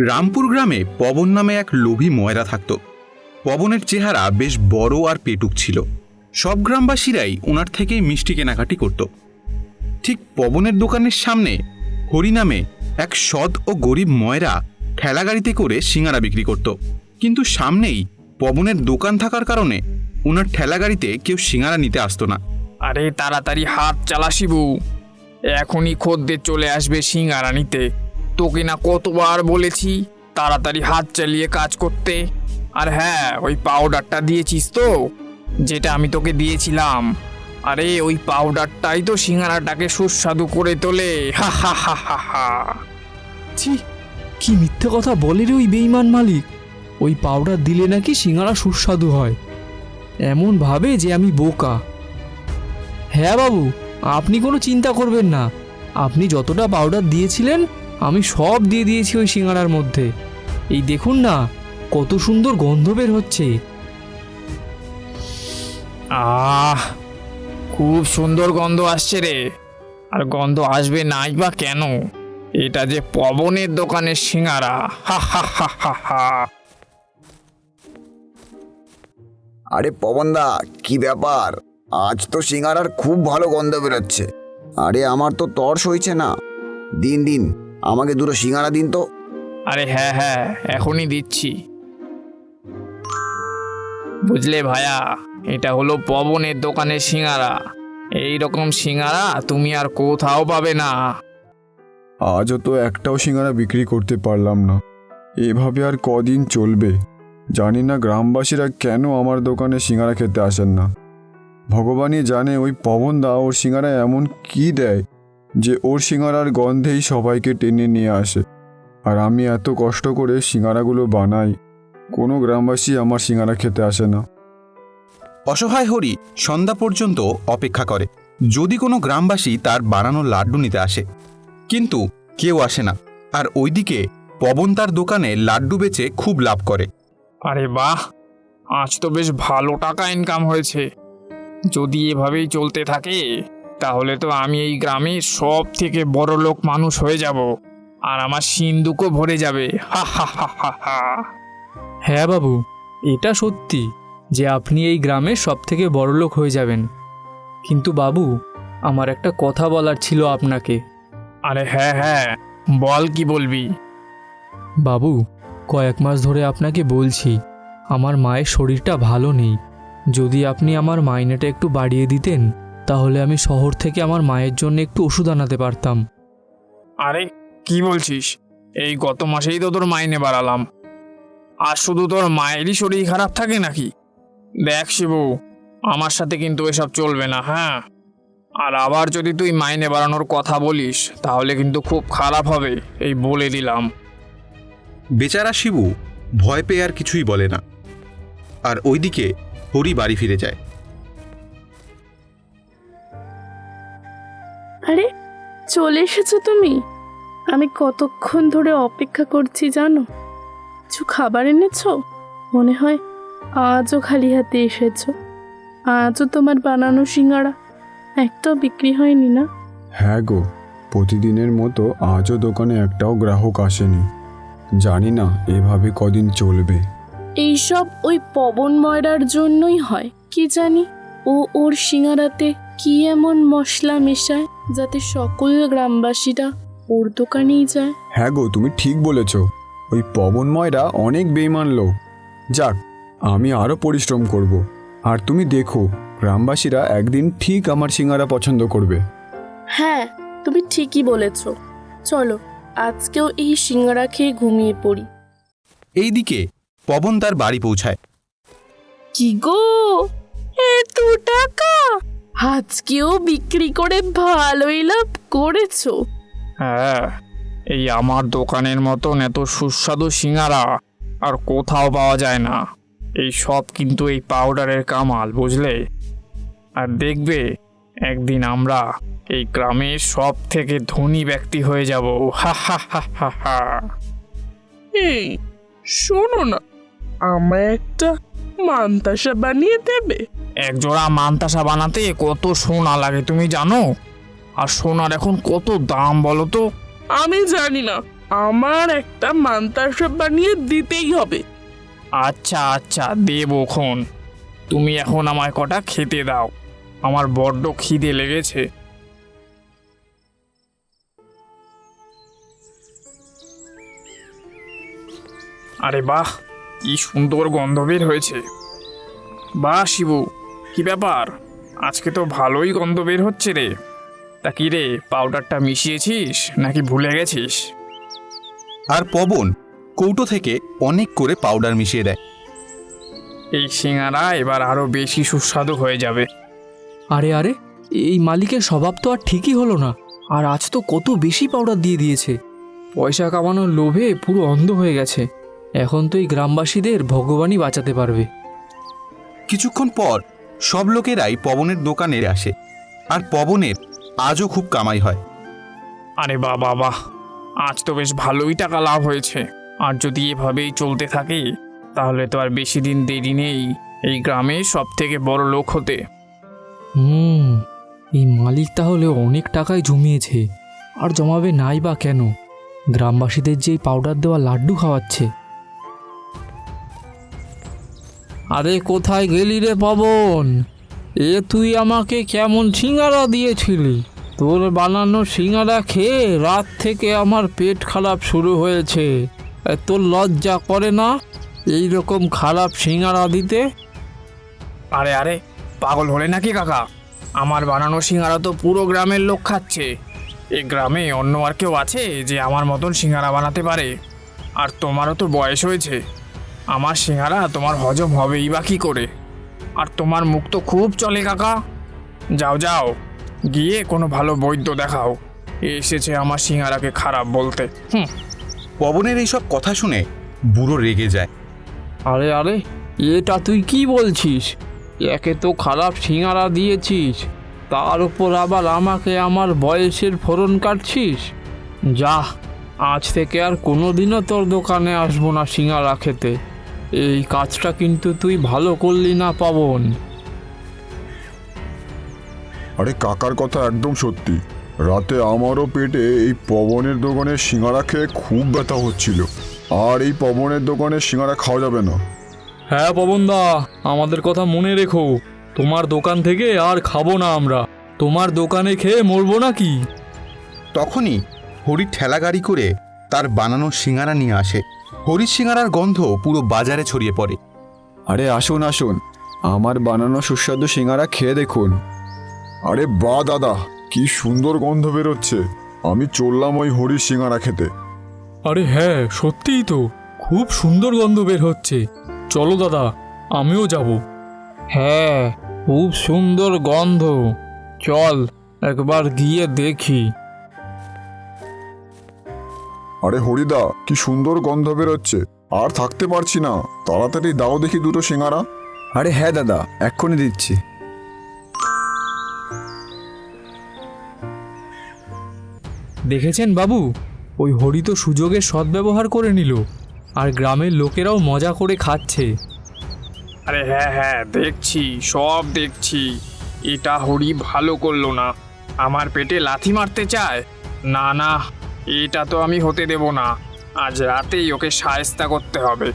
রামপুর গ্রামে পবন নামে এক লোভী ময়রা থাকত। পবনের চেহারা বেশ বড় আর পেটুক ছিল। সব গ্রামবাসীরাই ওনার থেকেই মিষ্টি কেনাকাটি করত। ঠিক পবনের দোকানের সামনে হরি নামে এক সৎ ও গরিব ময়রা ঠেলাগাড়িতে করে সিঙ্গারা বিক্রি করত। কিন্তু সামনেই পবনের দোকান থাকার কারণে ওনার ঠেলাগাড়িতে কেউ সিঙ্গারা নিতে আসতো না। আরে তাড়াতাড়ি হাত চালা শিবু এখনই খদ্দের চলে আসবে সিঙ্গারা নিতে। তোকে না কতবার বলেছি তাড়াতাড়ি হাত চালিয়ে কাজ করতে। আর হ্যাঁ ওই পাউডারটা দিয়েছিস তো, যেটা আমি তোকে দিয়েছিলাম। আরে, ওই পাউডারটাই তো সিঙ্গারাটাকে সুস্বাদু করে তোলে। হা হা হা হা হা। ছি, কি মিথ্যে কথা বলে রে ওই বেইমান মালিক। ওই পাউডার দিলে নাকি সিঙ্গারা সুস্বাদু হয়। এমন ভাবে যে আমি বোকা। হ্যাঁ বাবু, আপনি কোনো চিন্তা করবেন না। আপনি যতটা পাউডার দিয়েছিলেন আমি সব দিয়ে দিয়েছি ওই সিঙ্গারার মধ্যে। এই দেখুন না কত সুন্দর গন্ধ বের হচ্ছে। আহ খুব সুন্দর গন্ধ আসছে রে। আর গন্ধ আসবে নাই বা কেন? এটা যে পবনের দোকানের সিঙ্গারা। হা হা হা হা হা। আরে পবনদা কি ব্যাপার? আজ তো সিঙ্গারার খুব ভালো গন্ধ বেরোচ্ছে। আরে আমার তো তর সইছে না। দিন দিন আমাকে দুটো সিঙ্গারা দিন তো। আরে হ্যাঁ হ্যাঁ এখনই দিচ্ছি। বুঝলে ভায়া এটা হলো পবনের দোকানের সিঙ্গারা এই রকম সিঙ্গারা তুমি আর কোথাও পাবে না। আজও তো একটাও সিঙ্গারা বিক্রি করতে পারলাম না। এভাবে আর কদিন চলবে? জানি না গ্রামবাসীরা কেন আমার দোকানে সিঙ্গারা খেতে আসেন না। ভগবানই জানে ওই পবন দা ওর সিঙ্গারা এমন কি দেয়। যে ওর সিঙ্গারার গন্ধেই সবাইকে টেনে নিয়ে আসে। আর আমি এত কষ্ট করে সিঙ্গারাগুলো বানাই কোনো গ্রামবাসী আমার সিঙ্গারা খেতে আসে না। অসহায় হরি সন্ধ্যা পর্যন্ত অপেক্ষা করে। যদি কোনো গ্রামবাসী তার বানানো লাড্ডু নিতে আসে কিন্তু কেউ আসে না। আর ওইদিকে পবন তার দোকানে লাড্ডু বেচে খুব লাভ করে। আরে বাহ! আজ তো বেশ ভালো টাকা ইনকাম হয়েছে। যদি এভাবেই চলতে থাকে তাহলে তো আমি এই গ্রামে সব থেকে বড় লোক মানুষ হয়ে যাব। আর আমার সিন্দুকও ভরে যাবে। হা হা হা হা হা। হ্যাঁ বাবু এটা সত্যি যে আপনি এই গ্রামের সব থেকে বড়লোক হয়ে যাবেন। কিন্তু বাবু আমার একটা কথা বলার ছিল আপনাকে। আরে হ্যাঁ হ্যাঁ বল কি বলবি? বাবু কয়েক মাস ধরে আপনাকে বলছি আমার মায়ের শরীরটা ভালো নেই। যদি আপনি আমার মাইনেটা একটু বাড়িয়ে দিতেন তাহলে আমি শহর থেকে আমার মায়ের জন্য একটু ওষুধ আনাতে পারতাম। আরে কি বলছিস? এই গত মাসেই তো তোর মাইনে বাড়ালাম। আর শুধু তোর মায়েরই শরীর খারাপ থাকে নাকি? দেখ শিবু আমার সাথে কিন্তু এসব চলবে না হ্যাঁ? আর আবার যদি তুই মাইনে বাড়ানোর কথা বলিস তাহলে কিন্তু খুব খারাপ হবে এই বলে দিলাম। বেচারা শিবু ভয় পেয়ে আর কিছুই বলে না। আর ওইদিকে হরি বাড়ি ফিরে যায়। আরে চলে এসেছ তুমি? আমি কতক্ষণ ধরে অপেক্ষা করছি জানো? কিছু খাবার এনেছো? মনে হয় আজও খালি হাতে এসেছ। আজও তোমার বানানো সিঙ্গারা একটাও বিক্রি হয়নি না? হ্যাঁ গো প্রতিদিনের মতো আজও দোকানে একটাও গ্রাহক আসেনি। জানি না এভাবে কদিন চলবে। এইসব ওই পবন ময়রার জন্যই হয় কি জানি? ও ওর সিঙ্গারাতে কি এমন মশলা মেশায় যাতে সকল গ্রামবাসীরা ওর দোকানেই যায়? হ্যাঁ গো তুমি ঠিক বলেছ। ওই পবন ময়রা অনেক বেইমান লোক। যাক আমি আরও পরিশ্রম করব। আর তুমি দেখো গ্রামবাসীরা একদিন ঠিক আমার সিঙ্গারা পছন্দ করবে। হ্যাঁ তুমি ঠিকই বলেছ। চলো আজকেও এই সিঙ্গারা খেয়ে ঘুমিয়ে পড়ি। এইদিকে পবন তার বাড়ি পৌঁছায়। কি গো? এত টাকা! আজকেও বিক্রি করে ভালোই লাভ করেছ। হ্যাঁ এই আমার দোকানের মতন এত সুস্বাদু সিঙ্গারা আর কোথাও পাওয়া যায় না। এই সব কিন্তু এই পাউডারের কামাল বুঝলে? আর দেখবে একদিন আমরা এই গ্রামের সব থেকে ধনী ব্যক্তি হয়ে যাব। হা হা হা হা হা। এই শোনো না আমায় একটা মান্তাসা বানিয়ে দেবে। এক জোড়া মানতাসা বানাতে কত সোনা লাগে তুমি জানো? আর সোনার এখন কত দাম বলো তো? আমি জানি না। আমার একটা মান্তাসা বানিয়ে দিতেই হবে। আচ্ছা আচ্ছা দেবক্ষণ তুমি এখন আমায় কটা খেতে দাও। আমার বড্ড খিদে লেগেছে। আরে বাহ কি সুন্দর গন্ধ বের হয়েছে। বাহ শিবু কি ব্যাপার? আজকে তো ভালোই গন্ধ বের হচ্ছে রে। তা কি রে পাউডারটা মিশিয়েছিস নাকি ভুলে গেছিস? আর পবন কৌটো থেকে অনেক করে পাউডার মিশিয়ে দেয়। এই সিঙারা এবার আরও বেশি সুস্বাদু হয়ে যাবে। আরে আরে এই মালিকের স্বভাব তো আর ঠিকই হলো না। আর আজ তো কত বেশি পাউডার দিয়ে দিয়েছে। পয়সা কামানোর লোভে পুরো অন্ধ হয়ে গেছে। এখন তো এই গ্রামবাসীদের ভগবানই বাঁচাতে পারবে। কিছুক্ষণ পর সব লোকেরাই পবনের দোকানে আসে আর পবনের আজও খুব কামাই হয়। আরে বাহ বাহ বাহ। আজ তো বেশ ভালোই টাকা লাভ হয়েছে। আর যদি এভাবেই চলতে থাকে তাহলে তো আর বেশি দিন দেরি নেই এই গ্রামে সব থেকে বড় লোক হতে। হুম এই মালিক তাহলে অনেক টাকাই জমিয়েছে আর জমাবে নাই বা কেন? গ্রামবাসীদের যে এই পাউডার দেওয়া লাড্ডু খাওয়াচ্ছে। আরে কোথায় গেলি রে পবন? এ তুই আমাকে কেমন সিঙ্গারা দিয়েছিলি? তোর বানানো সিঙ্গারা খেয়ে রাত থেকে আমার পেট খারাপ শুরু হয়েছে। তোর লজ্জা করে না? এই রকম খারাপ সিঙ্গারা দিতে? আরে আরে, পাগল হলে নাকি কাকা? আমার বানানো সিঙ্গারা তো পুরো গ্রামের লোক খাচ্ছে। এ গ্রামে অন্য আর কেউ আছে যে আমার মতন সিঙ্গারা বানাতে পারে? আর তোমারও তো বয়স হয়েছে। আমার সিঙ্গারা তোমার হজম হবেই বা কী করে? আর তোমার মুখ তো খুব চলে কাকা। যাও যাও। গিয়ে কোনো ভালো বৈদ্য দেখাও। এ এসেছে আমার সিঙ্গারাকে খারাপ বলতে। হুম। পবনের এইসব কথা শুনে বুড়ো রেগে যায়। আরে আরে এটা তুই কি বলছিস? একে তো খারাপ সিঙ্গারা দিয়েছিস। তার উপর আবার আমাকে আমার বয়সের ফোরন কাটছিস? যা আজ থেকে আর কোনোদিনও তোর দোকানে আসব না সিঙ্গারা খেতে। এই কাজটা কিন্তু তুই ভালো করলি না পাবন। আরে কাকার কথা একদম সত্যি। রাতে আমারও পেটে এই পবনের দোকানে সিঙ্গারা খেয়ে খুব ব্যথা হচ্ছিল। আর এই পবনের দোকানে সিঙ্গারা খাওয়া যাবে না। হ্যাঁ পবনদা আমাদের কথা মনে রেখো। তোমার দোকান থেকে আর খাব না আমরা। তোমার দোকানে খেয়ে মরবো নাকি? তখনই হরি ঠেলা গাড়ি করে তার বানানো সিঙ্গারা নিয়ে আসে। হরির সিঙ্গারার গন্ধ পুরো বাজারে ছড়িয়ে পড়ে। আরে আসুন আসুন। আমার বানানো সুস্বাদু সিঙ্গারা খেয়ে দেখুন। আরে বা দাদা কি সুন্দর গন্ধ বেরোচ্ছে। আমি চললাম ওই হরির সিঙ্গারা খেতে। আরে হ্যাঁ সত্যিই তো। খুব সুন্দর গন্ধ বের হচ্ছে। চলো দাদা আমিও যাব। হ্যাঁ খুব সুন্দর গন্ধ। চল একবার গিয়ে দেখি। আরে হরিদা কি সুন্দর গন্ধ বেরোচ্ছে। আর থাকতে পারছি না। তাড়াতাড়ি দাও দেখি দুটো সিঙ্গারা। আরে হ্যাঁ দাদা এক্ষুনি দিচ্ছি। দেখেছেন বাবু? ওই হরি তো সুযোগের সদ্ব্যবহার করে নিল আর গ্রামের লোকেরাও মজা করে খাচ্ছে। আরে হ্যাঁ হ্যাঁ দেখছি সব দেখছি। এটা হরি ভালো করল না। আমার পেটে লাথি মারতে চায়? না না এটা তো আমি হতে দেব না। আজ রাতেই ওকে সায়স্তা করতে হবে।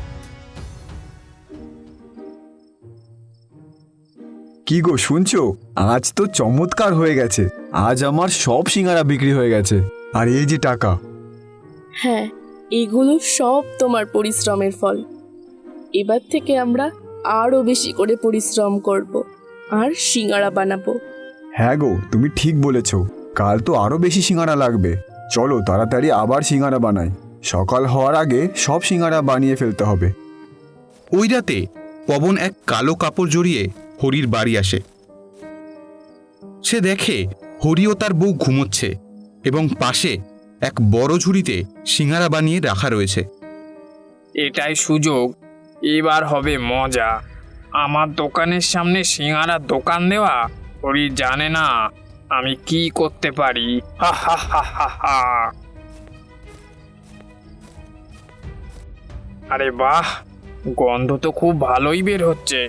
কি গো শুনছো? আজ তো চমৎকার হয়ে গেছে। আজ আমার সব সিঙ্গারা বিক্রি হয়ে গেছে। আর এই যে টাকা। হ্যাঁ এগুলো সব তোমার পরিশ্রমের ফল। এবার থেকে আমরা আরও বেশি করে পরিশ্রম করব আর সিঙ্গারা বানাবো। হ্যাঁ গো তুমি ঠিক বলেছ। কাল তো আরও বেশি সিঙ্গারা লাগবে। চলো তাড়াতাড়ি আবার সিঙ্গারা বানাই। সকাল হওয়ার আগে সব সিঙ্গারা বানিয়ে ফেলতে হবে। ওই রাতে পবন এক কালো কাপড় জড়িয়ে হরির বাড়ি আসে। সে দেখে হরি ও তার বউ ঘুমোচ্ছে এবং পাশে এক বড় ঝুড়িতে সিঙ্গারা বানিয়ে রাখা রয়েছে। এটাই সুযোগ। এবার হবে মজা। আমার দোকানের সামনে সিঙ্গারার দোকান দেওয়া হরি জানে না। আমি কি করতে পারি? হা হা হা হা হা। আরে বাহ, গন্ধ তো খুব ভালোই বের হচ্ছে।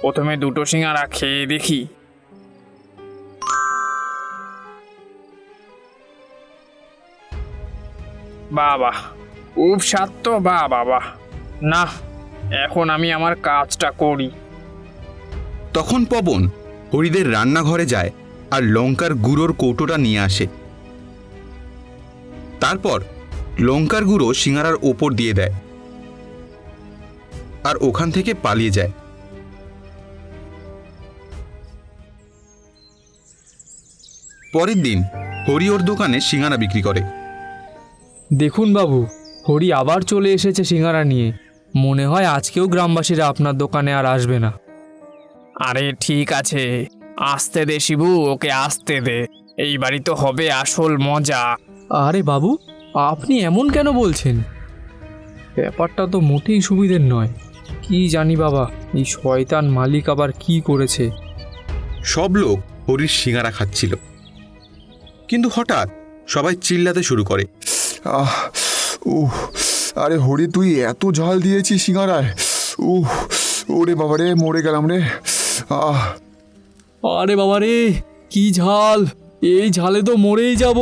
প্রথমে দুটো সিঙ্গারা খেয়ে দেখি। বাবা, খুব স্বাদ তো বা বাবা না, এখন আমি আমার কাজটা করি। তখন পবন হরিদের রান্নাঘরে যায়। আর লঙ্কার গুঁড়োর কৌটোটা নিয়ে আসে। তারপর লঙ্কার গুঁড়ো সিঙ্গারার ওপর দিয়ে দেয় আর ওখান থেকে পালিয়ে যায়। পরের দিন হরি ওর দোকানে সিঙ্গারা বিক্রি করে। দেখুন বাবু হরি আবার চলে এসেছে সিঙ্গারা নিয়ে। মনে হয় আজকেও গ্রামবাসীরা আপনার দোকানে আর আসবে না। আরে ঠিক আছে। আসতে দে শিবু ওকে আসতে দে। এই বাড়ি তো হবে আসল মজা। আরে বাবু আপনি এমন কেন বলছেন? ব্যাপারটা তো মোটেই সুবিধের নয়। কি জানি বাবা এই শয়তান মালিক আবার কি করেছে? সব লোক হরির সিঙ্গারা খাচ্ছিল। কিন্তু হঠাৎ সবাই চিল্লাতে শুরু করে। আহ উহ আরে হরি তুই এত ঝাল দিয়েছিস সিঙ্গারায়। উহ ওরে বাবা রে মরে গেলাম রে। আহ আরে বাবা রে কি ঝাল। এই ঝালে তো মরেই যাব।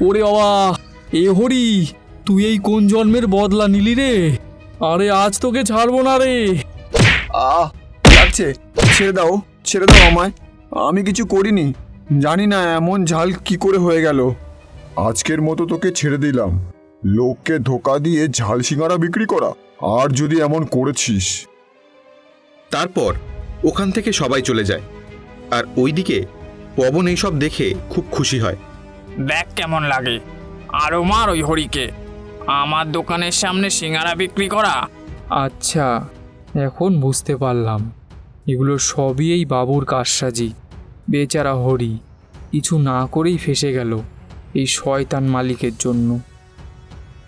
ওরে বাবা এ হরি তুই এই কোন জন্মের বদলা নিলি রে? আরে আজ তোকে ছাড়বো না রে। আহ লাগছে। ছেড়ে দাও ছেড়ে দাও আমায়। আমি কিছু করিনি। জানি না এমন ঝাল কি করে হয়ে গেল। আজকের মতো তোকে ছেড়ে দিলাম। লোককে ধোকা দিয়ে ঝাল সিঙ্গারা বিক্রি করা আর যদি এমন করেছিস। তারপর ওখান থেকে সবাই চলে যায়। আর ওইদিকে পবন এইসব দেখে খুব খুশি হয়। দেখ কেমন লাগে। আরও মার ওই হরিকে। আমার দোকানের সামনে সিঙ্গারা বিক্রি করা। আচ্ছা এখন বুঝতে পারলাম। এগুলো সবই এই বাবুর কারসাজি। বেচারা হরি কিছু না করেই ফেসে গেল এই শয়তান মালিকের জন্য।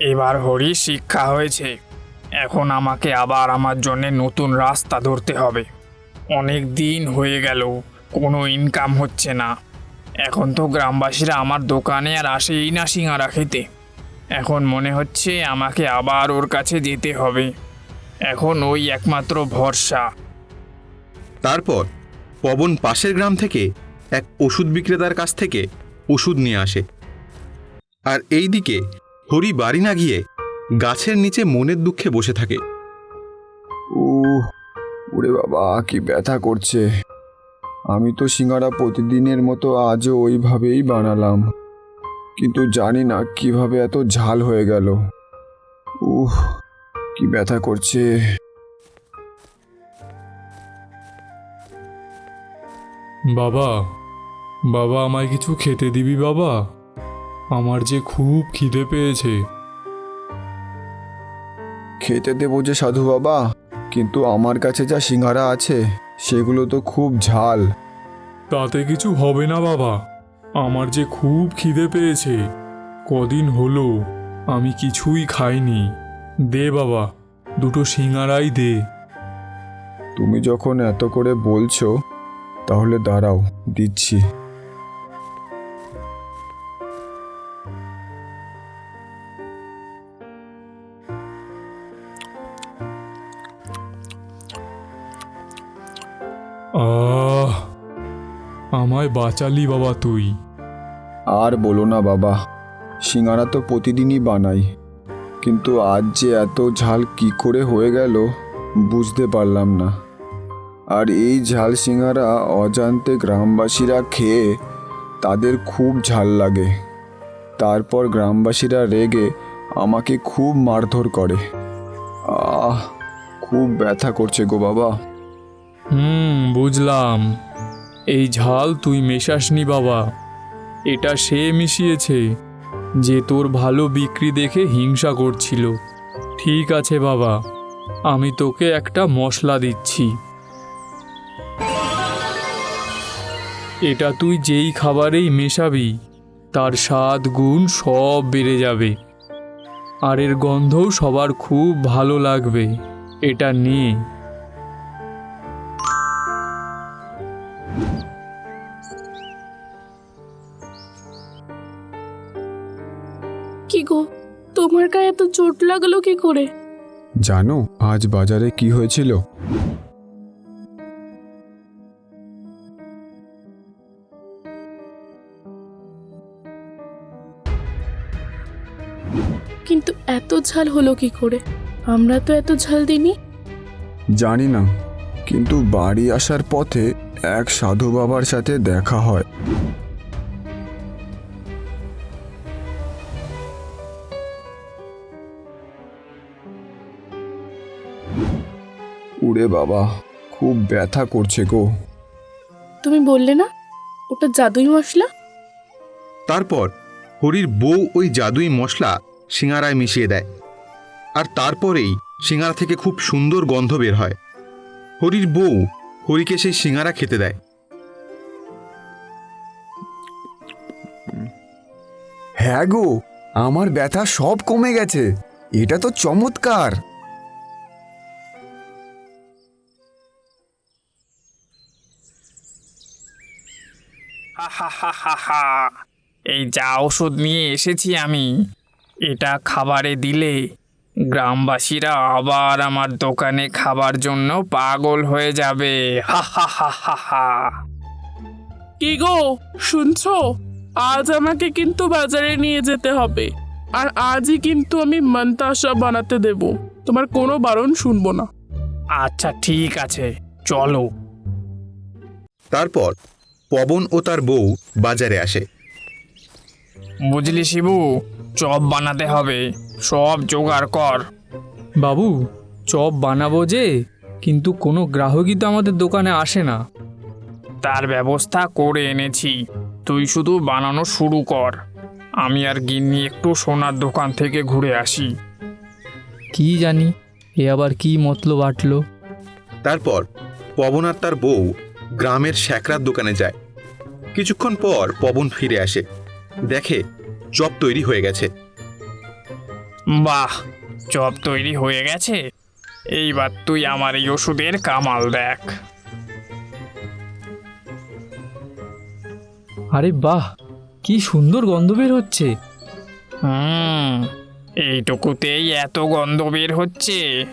এবার হরি শিক্ষা হয়েছে। এখন আমাকে আবার আমার জন্য নতুন রাস্তা ধরতে হবে। অনেক দিন হয়ে গেল। কোনো ইনকাম হচ্ছে না। এখন তো গ্রামবাসীরা আমার দোকানে আর আসেই না সিঙ্গারা খেতে। এখন মনে হচ্ছে আমাকে আবার ওর কাছে যেতে হবে। এখন ওই একমাত্র ভরসা। তারপর পবন পাশের গ্রাম থেকে এক ওষুধ বিক্রেতার কাছ থেকে ওষুধ নিয়ে আসে। আর এইদিকে হরি বাড়ি না গিয়ে গাছের নিচে মনের দুঃখে বসে থাকে। উহ ওরে বাবা কি ব্যথা করছে। আমি তো সিঙ্গারা প্রতিদিনের মতো আজও ওইভাবেই বানালাম। কিন্তু জানি না কীভাবে এত ঝাল হয়ে গেল। উহ কি ব্যথা করছে। বাবা বাবা আমায় কিছু খেতে দিবি বাবা? আমার যে খুব খিদে পেয়েছে। খেতে দেবো যে সাধু বাবা কিন্তু আমার কাছে যা সিঙ্গারা আছে সেগুলো তো খুব ঝাল। তাতে কিছু হবে না বাবা। আমার যে খুব খিদে পেয়েছে। কদিন হলো আমি কিছুই খাইনি। দে বাবা দুটো সিঙারাই দে। তুমি যখন এত করে বলছো তাহলে দাঁড়াও দিচ্ছি। আমায় বাঁচালি বাবা তুই। আর বলো না বাবা, সিঙ্গারা তো প্রতিদিনই বানাই, কিন্তু আজ যে এত ঝাল কি করে হয়ে গেল বুঝতে পারলাম না। আর এই ঝাল সিঙ্গারা অজান্তে গ্রামবাসীরা খেয়ে তাদের খুব ঝাল লাগে। তারপর গ্রামবাসীরা রেগে আমাকে খুব মারধর করে। আহ, খুব ব্যথা করছে গো বাবা। বুঝলাম। এই ঝাল তুই মেশাসনি বাবা। এটা সে মিশিয়েছে যে তোর ভালো বিক্রি দেখে হিংসা করছিল। ঠিক আছে বাবা, আমি তোকে একটা মশলা দিচ্ছি। এটা তুই যেই খাবারেই মেশাবি, তার স্বাদ, গুণ সব বেড়ে যাবে। আর এর গন্ধও সবার খুব ভালো লাগবে। এটা নিয়ে চোট লাগল কি করে? জানো আজ বাজারে কি হয়েছিল? কিন্তু এত ঝাল হলো কি করে? আমরা তো এত ঝাল দিইনি। জানি না কিন্তু বাড়ি আসার পথে এক সাধু বাবার সাথে দেখা হয়। উড়ে বাবা। খুব ব্যথা করছে গো। তুমি বললে না ওটা জাদুই মশলা? তারপর হরির বউ ওই জাদুই মশলা সিঙারায় মিশিয়ে দেয়। আর তারপরেই সিঙারা থেকে খুব সুন্দর গন্ধ বের হয়। হরির বউ হরিকে সেই সিঙারা খেতে দেয়। হ্যাঁ গো আমার ব্যথা সব কমে গেছে। এটা তো চমৎকার। হা হা হা হা হা এই যা ওষুধ নিয়ে এসেছি আমি এটা খাবারে দিলে গ্রামবাসীরা আবার আমার দোকানে খাবার জন্য পাগল হয়ে যাবে। হা হা হা হা হা কি গো শুনছো? আজ আমাকে কিন্তু বাজারে নিয়ে যেতে হবে আর আজই কিন্তু আমি মন্তাসা বানাতে দেব। তোমার কোনো বারণ শুনব না। আচ্ছা ঠিক আছে চলো। তারপর পবন ও তার বউ বাজারে আসে। বুঝলি শিবু চপ বানাতে হবে সব জোগাড় কর। বাবু চপ বানাবো যে কিন্তু কোনো গ্রাহকই তো আমাদের দোকানে আসে না। তার ব্যবস্থা করে এনেছি তুই শুধু বানানো শুরু কর। আমি আর গিন্নি একটু সোনার দোকান থেকে ঘুরে আসি। কি জানি এ আবার কি মতলব আটলো। তারপর পবন আর তার বউ গ্রামের শ্যাকরার দোকানে যায়। কিছুক্ষণ পর পবন ফিরে আসে। দেখে চপ তৈরি হয়ে গেছে। বাহ চপ তৈরি হয়ে গেছে? এইবার তুই আমার এই ওষুধের কামাল দেখ। আরে বাহ কি সুন্দর গন্ধ বের হচ্ছে। হুম এইটুকুতেই এত গন্ধ বের হচ্ছে।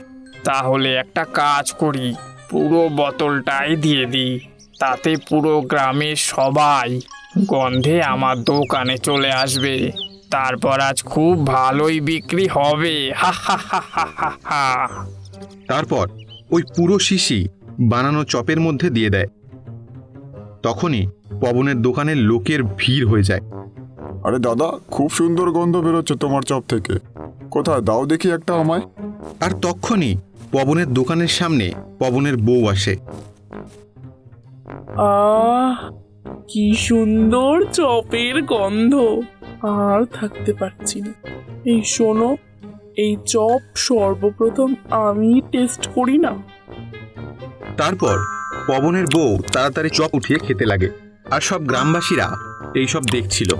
তাহলে একটা কাজ করি পুরো বোতলটাই দিয়ে দিই। তাতে পুরো গ্রামের সবাই গন্ধে আমার দোকানে চলে আসবে। তারপর আজ খুব ভালোই বিক্রি হবে। হা হা হা হা হা হা। তারপর ওই পুরো শিশি বানানো চপের মধ্যে দিয়ে দেয়। তখনই পবনের দোকানে লোকের ভিড় হয়ে যায়। আরে দাদা খুব সুন্দর গন্ধ বেরোচ্ছে তোমার চপ থেকে। কোথায়? দাও দেখি একটা আমায়। আর তক্ষণই পবনের দোকানের সামনে পবনের বউ আসে। আহ কি সুন্দর চপের গন্ধ। আর থাকতে পারছি না। এই শোনো এই চপ সর্বপ্রথম আমি টেস্ট করি না। তারপর পবনের বউ তাড়াতাড়ি চপ উঠিয়ে খেতে লাগে আর সব গ্রামবাসীরা এইসব দেখছিল।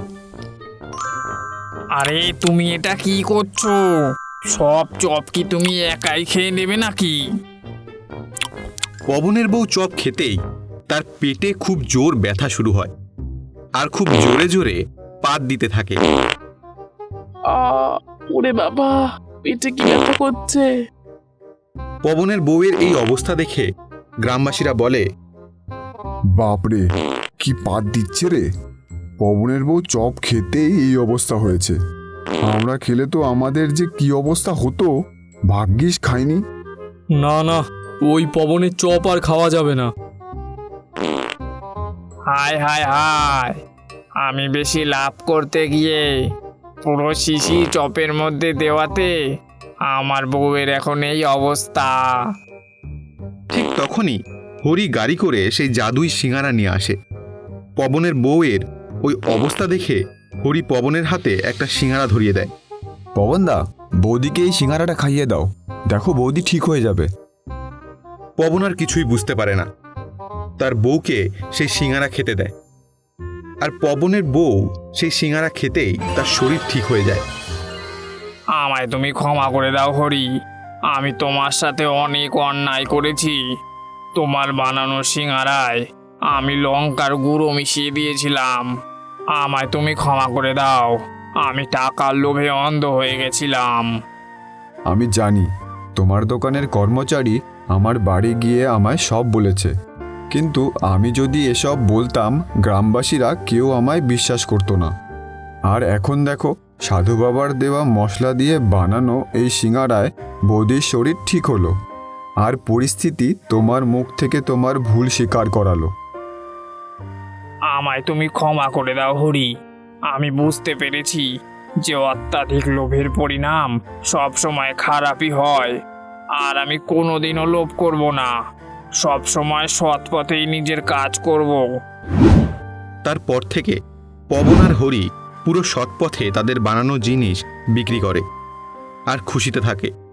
আরে তুমি এটা কি করছ? সব চপ কি তুমি একাই খেয়ে নেবে নাকি? পবনের বউ চপ খেতেই তার পেটে খুব জোর ব্যথা শুরু হয় আর খুব জোরে জোরে পাত দিতে থাকে। আহ ওরে বাবা পেটে কি ব্যথা করছে? পবনের বউয়ের এই অবস্থা দেখে গ্রামবাসীরা বলে বাপরে কি পাত দিচ্ছে রে? পবনের বউ চপ খেতেই এই অবস্থা হয়েছে। আমরা খেলে তো আমাদের যে কি অবস্থা হতো ভাগ্যিস খাইনি। না না ওই পবনের চপ আর খাওয়া যাবে না। হায় হায় হায়। আমি বেশি লাভ করতে গিয়ে পুরো শিশি চপের মধ্যে দেওয়াতে আমার বউয়ের এখন এই অবস্থা। ঠিক তখনই হরি গাড়ি করে সেই জাদুই সিঙ্গারা নিয়ে আসে। পবনের বউয়ের ওই অবস্থা দেখে হরি পবনের হাতে একটা সিঙ্গারা ধরিয়ে দেয়। পবনদা বৌদিকে এই সিঙ্গারাটা খাইয়ে দাও। দেখো বৌদি ঠিক হয়ে যাবে। পবন আর কিছুই বুঝতে পারে না। তার বউকে সেই সিঙ্গারা খেতে দেয়। আর পবনের বউ সেই সিঙ্গারা খেতেই তার শরীর ঠিক হয়ে যায়। আমায় তুমি ক্ষমা করে দাও হরি। আমি তোমার সাথে অনেক অন্যায় করেছি। তোমার বানানো সিঙারায় আমি লঙ্কার গুঁড়ো মিশিয়ে দিয়েছিলাম। আমায় তুমি ক্ষমা করে দাও। আমি টাকার লোভে অন্ধ হয়ে গেছিলাম। আমি জানি তোমার দোকানের কর্মচারী আমার বাড়ি গিয়ে আমায় সব বলেছে। কিন্তু আমি যদি এসব বলতাম, গ্রামবাসীরা কেউ আমায় বিশ্বাস করতো না। আর এখন দেখো, সাধু বাবার দেওয়া মশলা দিয়ে বানানো এই সিঙ্গারায় বৌদির শরীর ঠিক হলো। আর পরিস্থিতি তোমার মুখ থেকে তোমার ভুল স্বীকার করালো। আমায় তুমি ক্ষমা করে দাও, হরি। আমি বুঝতে পেরেছি যে অত্যাধিক লোভের পরিণাম সবসময় খারাপই হয়। আর আমি কোনোদিনও লোভ করব না। সব সময় সৎ পথেই নিজের কাজ করব। তারপর থেকে পবন আর হরি পুরো সৎপথে তাদের বানানো জিনিস বিক্রি করে আর খুশিতে থাকে।